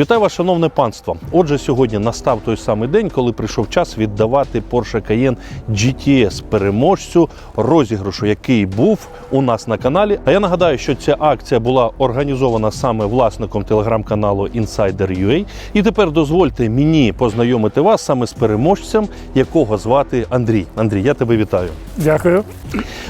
Вітаю вас, шановне панство. Отже, сьогодні настав той самий день, коли прийшов час віддавати Porsche Cayenne GTS переможцю розіграшу, який був у нас на каналі. А я нагадаю, що ця акція була організована саме власником телеграм-каналу Insider.ua. І тепер дозвольте мені познайомити вас саме з переможцем, якого звати Андрій. Андрій, я тебе вітаю. Дякую.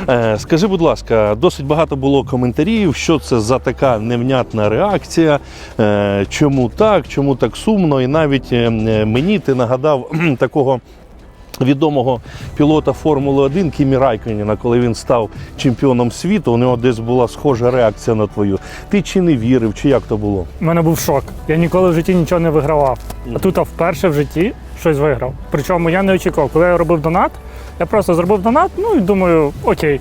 Е, Скажи, будь ласка, досить багато було коментарів, що це за така невнятна реакція, е, чому так, чому так сумно, і навіть е, е, мені ти нагадав такого. Відомого пілота Формули 1 Кімі Райконіна, коли він став чемпіоном світу, у нього десь була схожа реакція на твою. Ти чи не вірив, чи як то було? У мене був шок. Я ніколи в житті нічого не вигравав. А тут а вперше в житті щось виграв. Причому я не очікував. Коли я робив донат, я просто зробив донат, ну і думаю, окей.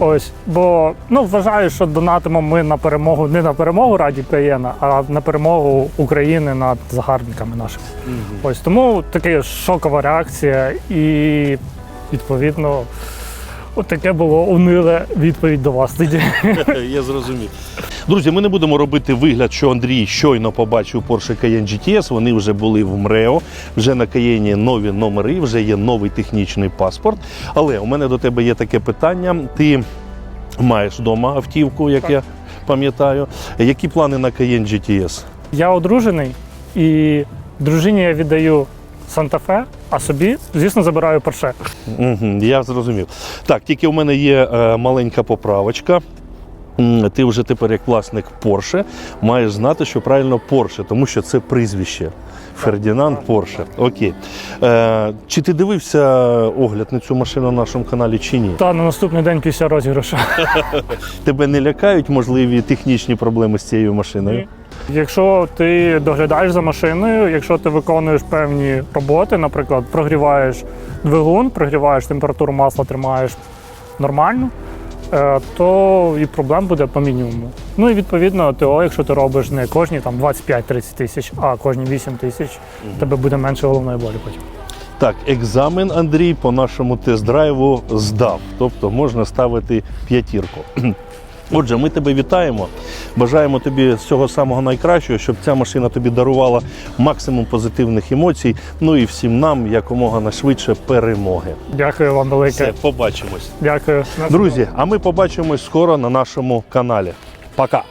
Ось, бо ну вважаю, що донатимо ми на перемогу не на перемогу Раді Каєна, а на перемогу України над загарбниками нашими. Ось тому така шокова реакція, і відповідно, от таке було униле відповідь до вас тоді. Я зрозумів. Друзі, ми не будемо робити вигляд, що Андрій щойно побачив Porsche Cayenne GTS. Вони вже були в МРЕО, вже на Cayenne нові номери, вже є новий технічний паспорт. Але у мене до тебе є таке питання. Ти маєш вдома автівку, як Так. я пам'ятаю. Які плани на Cayenne GTS? Я одружений і дружині я віддаю Санта-Фе, а собі, звісно, забираю Порше. Угу, я зрозумів. Так, тільки у мене є е, маленька поправочка. Ти вже тепер як власник Porsche маєш знати, що правильно Porsche, тому що це прізвище. Фердінанд Порше. Окей. Е, чи ти дивився огляд на цю машину на нашому каналі чи ні? Та на наступний день після розіграшу. Тебе не лякають можливі технічні проблеми з цією машиною? Якщо ти доглядаєш за машиною, якщо ти виконуєш певні роботи, наприклад, прогріваєш двигун, прогріваєш температуру масла, тримаєш нормально, то і проблем буде по мінімуму. Ну і відповідно ТО, якщо ти робиш не кожні там 25-30 тисяч, а кожні 8 тисяч, тебе буде менше головної болі потім. Так, екзамен Андрій по нашому тест-драйву здав. Тобто можна ставити п'ятірку. Отже, ми тебе вітаємо. Бажаємо тобі всього самого найкращого, щоб ця машина тобі дарувала максимум позитивних емоцій. Ну і всім нам якомога найшвидше перемоги. Дякую вам велике. Все, побачимось. Дякую. Друзі, а ми побачимось скоро на нашому каналі. Пока!